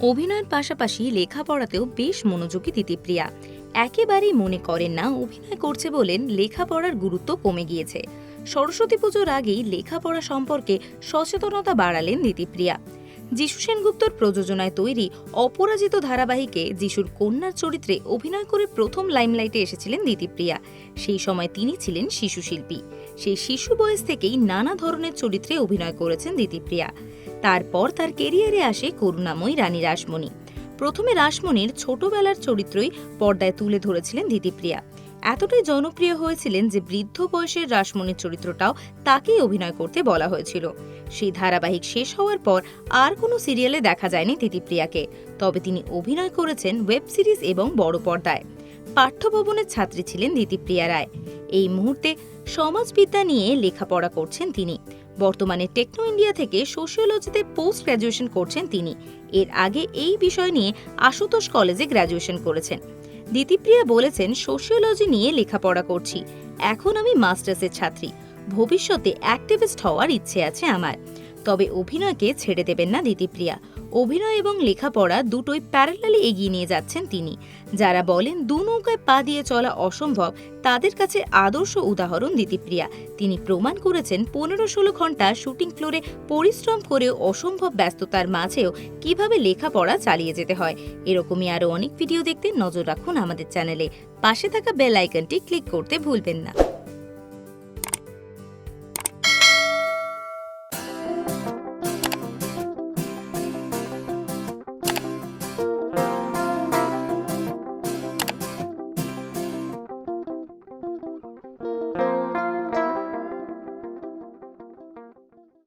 অভিনয়ের পাশাপাশি লেখাপড়াতেও বেশ মনোযোগী দিতিপ্রিয়া একেবারেই মনে করেন না অভিনয় করছে বলেন লেখাপড়ার গুরুত্ব কমে গিয়েছে। সরস্বতী পুজোর আগেই লেখাপড়া সম্পর্কে সচেতনতা বাড়ালেন দিতিপ্রিয়া যিশু সেনগুপ্তর প্রযোজনায় তৈরি অপরাজিত ধারাবাহিকে যিশুর কন্যার চরিত্রে অভিনয় করে প্রথম লাইমলাইটে এসেছিলেন দিতিপ্রিয়া সেই সময় তিনি ছিলেন শিশু শিল্পী সেই শিশু বয়স থেকেই নানা ধরনের চরিত্রে অভিনয় করেছেন দিতিপ্রিয়া তারপর তার কেরিয়ারে আসে করুণাময়ী রানী রাসমণি। প্রথমে রাসমণির ছোটবেলার চরিত্রই পর্দায় তুলে ধরেছিলেন দিতিপ্রিয়া এতটাই জনপ্রিয় হয়েছিলেন যে বৃদ্ধ বয়সের রাসমণির চরিত্রটাও তাকেই অভিনয় করতে বলা হয়েছিল। সেই ধারাবাহিক শেষ হওয়ার পর আর কোনো সিরিয়ালে দেখা যায়নি দিতিপ্রিয়াকে তবে তিনি অভিনয় করেছেন ওয়েব সিরিজ এবং বড় পর্দায়। পাঠ্যভবনের ছাত্রী ছিলেন দিতিপ্রিয়া রায়। এই মুহূর্তে সমাজবিদ্যা নিয়ে লেখাপড়া করছেন তিনি। বর্তমানে টেকনো ইন্ডিয়া থেকে সোশিওলজিতে পোস্ট গ্র্যাজুয়েশন করছেন তিনি। এর আগে এই বিষয় নিয়ে আশুতোষ কলেজে গ্র্যাজুয়েশন করেছেন। দিতিপ্রিয়া বলেছেন, সোশিওলজি নিয়ে লেখাপড়া করছি। এখন আমি মাস্টার্সের ছাত্রী। ভবিষ্যতে অ্যাক্টিভিস্ট হওয়ার ইচ্ছে আছে আমার। তবে অভিনয়কে ছেড়ে দেবেন না দিতিপ্রিয়া। অভিনয় এবং লেখাপড়া দুটোই প্যারালালি এগিয়ে নিয়ে যাচ্ছেন তিনি। যারা বলেন দু নৌকায় পা দিয়ে চলা অসম্ভব, তাদের কাছে আদর্শ উদাহরণ দিতিপ্রিয়া। তিনি প্রমাণ করেছেন পনেরো ষোলো ঘণ্টা শুটিং ফ্লোরে পরিশ্রম করেও অসম্ভব ব্যস্ততার মাঝেও কীভাবে লেখাপড়া চালিয়ে যেতে হয়। এরকমই আরও অনেক ভিডিও দেখতে নজর রাখুন আমাদের চ্যানেলে। পাশে থাকা বেল আইকনটি ক্লিক করতে ভুলবেন না।